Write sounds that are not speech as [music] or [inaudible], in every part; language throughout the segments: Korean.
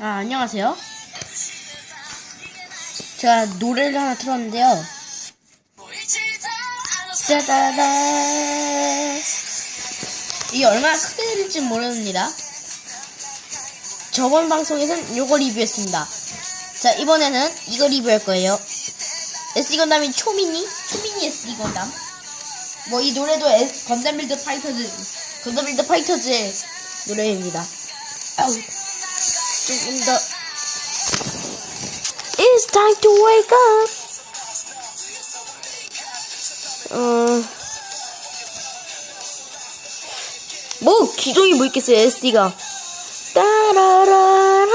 아, 안녕하세요. 제가 노래를 하나 틀었는데요. 짜다다. 이게 얼마나 크게 들릴지 모릅니다. 저번 방송에서는 요거 리뷰했습니다. 자, 이번에는 이거 리뷰할 거예요. SD 건담이 초미니? 초미니 SD 건담. 뭐 이 노래도 에- 건담 빌드 파이터즈, 건담 빌드 파이터즈의 노래입니다. 아우. 조금 더. It's time to wake up. 어. 뭐 기종이 뭐 있겠어요 SD가. 따라라라라.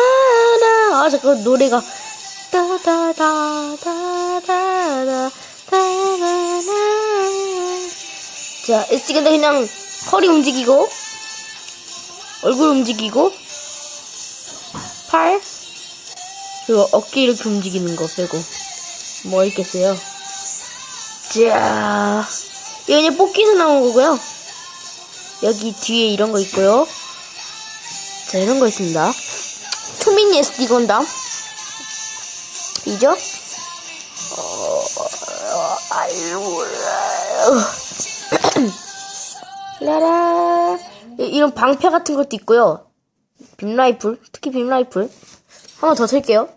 아 잠깐 노래가. 따다다다다다 따라라. 자 SD 근데 그냥 허리 움직이고 얼굴 움직이고 팔 그리고 어깨 이렇게 움직이는 거 빼고 뭐 있겠어요? 자 이거 그냥 뽑기에서 나온 거고요. 여기 뒤에 이런 거 있고요. 자 이런 거 있습니다. 초미니 SD 건담 이죠? 어, 아유, [clears throat] 라라 이- 이런 방패 같은 것도 있고요. 빔라이플, 특히 빔라이플. 하나 더 틀게요.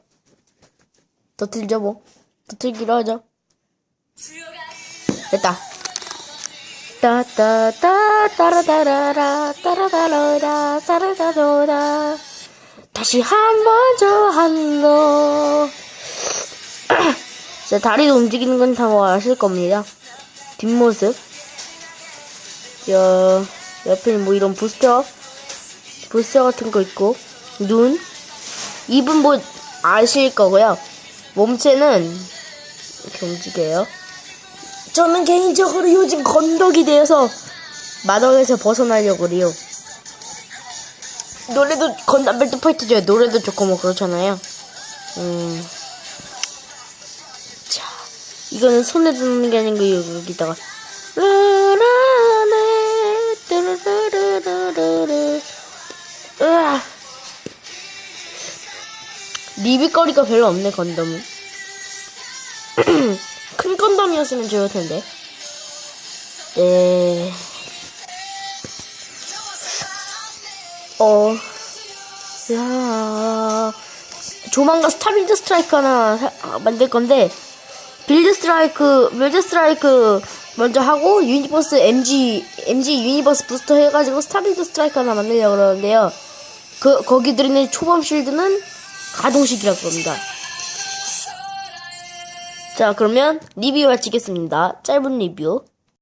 더 틀죠, 뭐. 더 틀기로 하죠. 됐다. 따따따, 따라따라라, 따라따라라, 따라따라라. 다시 한 번 더 한 거. 자, [clears throat] 다리도 움직이는 건 다 아실 겁니다. 뒷모습. 여, 옆에 뭐 이런 부스터. 부스터 같은 거 있고. 눈. 입은 뭐 아실 거고요. 몸체는 이렇게 움직여요. 저는 개인적으로 요즘 건덕이 되어서 마덕에서 벗어나려고 그래요. 노래도 건담 벨트 파이트죠. 노래도 좋고 뭐 그렇잖아요. 음. 자, 이거는 손에 드는 게 아니고 여기다가 라 리뷰거리가 별로 없네 건담은 [clears throat] 큰 건담이었으면 좋을 텐데. 네 어, 야, 조만간 스타 빌드 스트라이크 하나 사- 아, 만들 건데, 빌드 스트라이크, 빌드 스트라이크 먼저 하고, 유니버스 MG, MG 유니버스 부스터 해가지고 스타 빌드 스트라이크 하나 만들려고 그러는데요. 그, 거기 들어있는 초범 쉴드는 가동식이라고 합니다. 자, 그러면 리뷰 마치겠습니다. 짧은 리뷰.